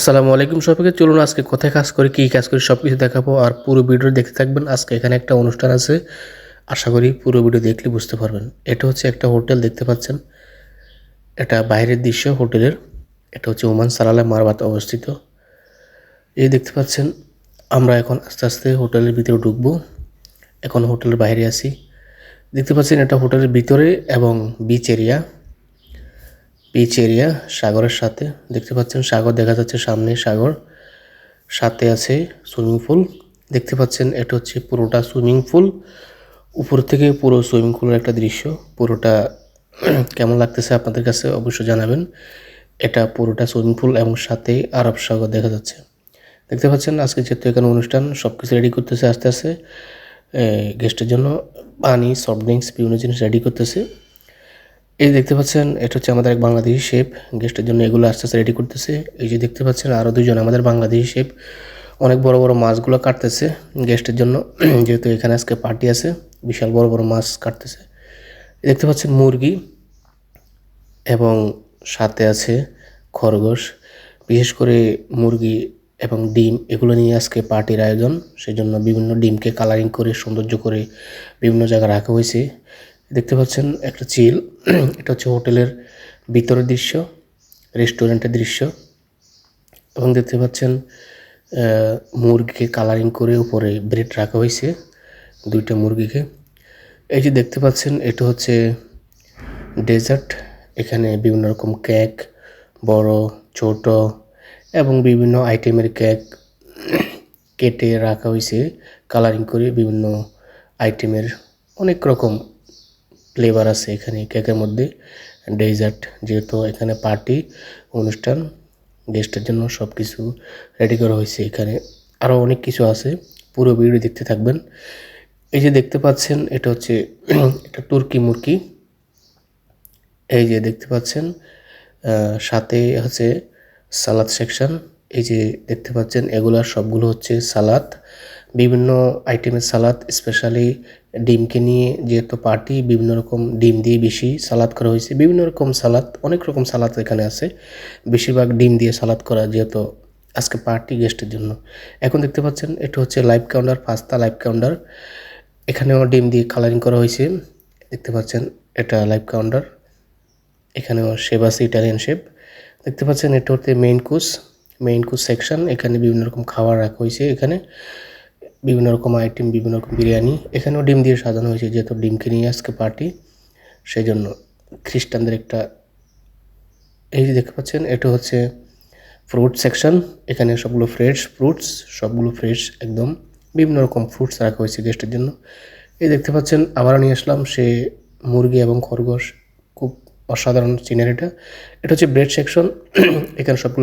আসসালামু আলাইকুম সবাইকে। চলুন আজকে কোথায় কাজ করি, কী কাজ করি সব কিছু দেখাবো আর পুরো ভিডিও দেখতে থাকবেন। আজকে এখানে একটা অনুষ্ঠান আছে। আশা করি পুরো ভিডিও দেখলে বুঝতে পারবেন। এটা হচ্ছে একটা হোটেল, দেখতে পাচ্ছেন। এটা বাইরের দৃশ্য হোটেলের। এটা হচ্ছে ওমান সালালা মারবাত অবস্থিত। এই দেখতে পাচ্ছেন, আমরা এখন আস্তে আস্তে হোটেলের ভিতরে ঢুকবো। এখন হোটেলের বাইরে আছি। দেখতে পাচ্ছেন, এটা হোটেলের ভিতরে এবং বিচ এরিয়া বিচ এরিয়া, সাগরের সাথে। দেখতে পাচ্ছেন সাগর, দেখা যাচ্ছে সামনে সাগর। সাথে আছে সুইমিং পুল। দেখতে পাচ্ছেন এটা হচ্ছে পুরোটা সুইমিং পুল। উপর থেকে পুরো সুইমিং পুলের একটা দৃশ্য। পুরোটা কেমন লাগতেছে আপনাদের কাছে অবশ্যই জানাবেন। এটা পুরোটা সুইমিং পুল এবং সাথে আরব সাগর দেখা যাচ্ছে। দেখতে পাচ্ছেন আজকে যেহেতু এখানে অনুষ্ঠান সব কিছু রেডি করতেছে আস্তে আস্তে। গেস্টের জন্য পানি সফট ড্রিঙ্কস বিভিন্ন জিনিস রেডি করতেছে। এই দেখতে পাচ্ছেন, এটা হচ্ছে আমাদের এক বাংলাদেশি শেফ। গেস্টের জন্য এগুলো আস্তে আস্তে রেডি করতেছে। এই যে দেখতে পাচ্ছেন আরও দুজন আমাদের বাংলাদেশি শেফ। অনেক বড় বড় মাছগুলো কাটতেছে গেস্টের জন্য। যেহেতু এখানে আজকে পার্টি আছে, বিশাল বড় বড় মাছ কাটতেছে। দেখতে পাচ্ছেন, মুরগি এবং সাথে আছে খরগোশ। বিশেষ করে মুরগি এবং ডিম, এগুলো নিয়ে আজকে পার্টির আয়োজন। সেজন্য বিভিন্ন ডিমকে কালারিং করে, সৌন্দর্য করে বিভিন্ন জায়গায় রাখা হয়েছে। দেখতে পাচ্ছেন একটা চিল। এটা হচ্ছে হোটেলের ভিতরের দৃশ্য, রেস্টুরেন্টের দৃশ্য। এবং দেখতে পাচ্ছেন মুরগিকে কালারিং করে উপরে ব্রেড রাখা হয়েছে, দুইটা মুরগিকে। এই যে দেখতে পাচ্ছেন, এটা হচ্ছে ডেজার্ট। এখানে বিভিন্ন রকম কেক, বড়, ছোট এবং বিভিন্ন আইটেমের কেক কেটে রাখা হয়েছে কালারিং করে বিভিন্ন আইটেমের অনেক রকম ফ্লেভার আছে এখানে কেকের মধ্যে। ডেজার্ট যেহেতু এখানে পার্টি অনুষ্ঠান গেস্টের জন্য সব কিছু রেডি করা হয়েছে এখানে। আরও অনেক কিছু আছে, পুরো ভিডিও দেখতে থাকবেন। এই যে দেখতে পাচ্ছেন, এটা হচ্ছে একটা তুর্কি মুরগি। এই যে দেখতে পাচ্ছেন সাথে হচ্ছে সালাদ সেকশন এই যে দেখতে পাচ্ছেন, এগুলার সবগুলো হচ্ছে সালাদ বিভিন্ন আইটেমের সালাদ স্পেশালি ডিমকে নিয়ে যেহেতু পার্টি বিভিন্ন রকম ডিম দিয়ে বেশি সালাদ করা হয়েছে। বিভিন্ন রকম সালাদ অনেক রকম সালাদ এখানে আছে। বেশিরভাগ ডিম দিয়ে সালাদ করা যেহেতু আজকে পার্টি গেস্টের জন্য। এখন দেখতে পাচ্ছেন, এটা হচ্ছে live counter pasta live counter এখানেও ডিম দিয়ে কালারিং করা হয়েছে। দেখতে পাচ্ছেন, এটা লাইভ কাউন্টার এখানেও শেপ আছে ইটালিয়ান শেপ দেখতে পাচ্ছেন এটা হচ্ছে main course main course section এখানে বিভিন্ন রকম খাবার রাখা হয়েছে এখানে। বিভিন্ন রকম আইটেম বিভিন্ন রকম বিরিয়ানি। এখানেও ডিম দিয়ে সাজানো হয়েছে, যেহেতু ডিমকে নিয়ে আজকে পার্টি সেই জন্য খ্রিস্টানদের একটা এই যে দেখতে পাচ্ছেন, এটা হচ্ছে ফ্রুট সেকশন এখানে সবগুলো ফ্রেশ ফ্রুটস সবগুলো ফ্রেশ একদম। বিভিন্ন রকম ফ্রুটস রাখা হয়েছে গেস্টের জন্য। এই দেখতে পাচ্ছেন, আবারও নিয়ে আসলাম, সে মুরগি এবং খরগোশ, খুব অসাধারণ চিনের এটা এটা হচ্ছে ব্রেড সেকশন এখানে সবগুলো